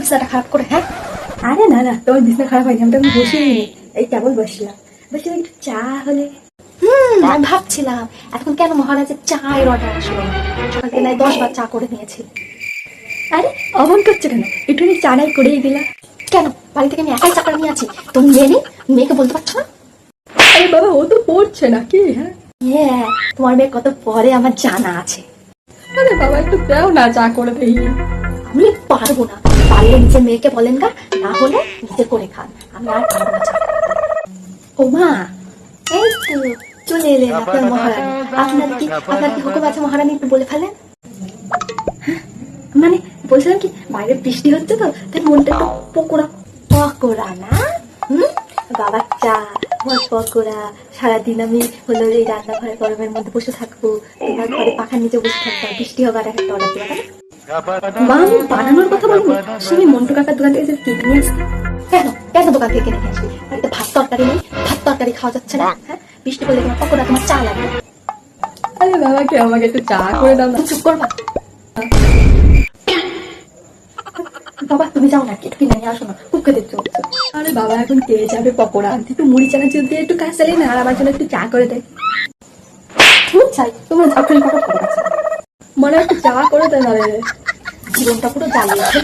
বিছানাটা খারাপ করে হ্যাঁ? আরে না না তোমার বিছনা খারাপ হয়নি আমি তো বসেই এই কেবল বসলাম বসে একটু চা হলে। হুম আমি ভাবছিলাম এখন কেন মহারাজের চায়ের অর্ডার আসলো? না সকাল থেকে দশ বার চা করে নিয়েছি আরে অমন করছ কেন? একটুখানি চা নাই করেই দিলাম। কেন? বাড়ি থেকে আমি একাই চা করে নিয়ে আছি। তুমি মেয়ে নেই মেয়েকে বলতে পারছ না? আরে বাবা ও তো পড়ছে নাকি হ্যাঁ? হ্যাঁ তোমার মেয়ে কত পরে আমার জানা আছে। আরে বাবা একটু দাও না চা করে দেই। আমি পারব না। পারলে নিজের মেয়েকে বলেন গা না হলে নিজে করে খান। আমি আর পারব না ও মা এই তো চলে এলেন আপনার মহারানী। আপনার কি আপনার কি হুকুম আছে মহারানী একটু বলে ফেলেন? মানে বলছিলাম কি বাইরে বৃষ্টি হচ্ছে তো তাই মনটা একটু পকোড়া পকোড়া না? হুম? বাবার চা আমার পকোড়া সারাদিন আমি হলো এই রান্নাঘরে গরমের মধ্যে বসে থাকব তোমার ঘরে পাখার নিচে বসে থাকব বৃষ্টি হবার একটা অর্ডার দেওয়া বানানোর কথা কাকার দোকান থেকে কিনে নিয়ে আসতে কেন? কেন দোকান থেকে কিনে নিয়ে আসবি বাড়িতে ভাত তরকারি নেই? ভাত তরকারি খাওয়া যাচ্ছে না? হ্যাঁ? বৃষ্টি পড়লে তোমার পকোড়া তোমার চা লাগবে আরে বাবা কে আমাকে একটু চা করে দাও না। চুপ করবা। বাবা তুমি যাও না একটু কিনে নিয়ে আসো না। খুব খেতে চলছে আরে বাবা এখন কে যাবে পকোড়া আনতে? একটু মুড়ি চানাচুর দিয়ে একটু কাজ চালিয়ে না আর আমার জন্য একটু চা করে দেয় তুমি চাই। তোমার ঝাপটারি পকোড়া মনে হয় একটু চা করে দেয় না জীবনটা পুরো জ্বালিয়েছে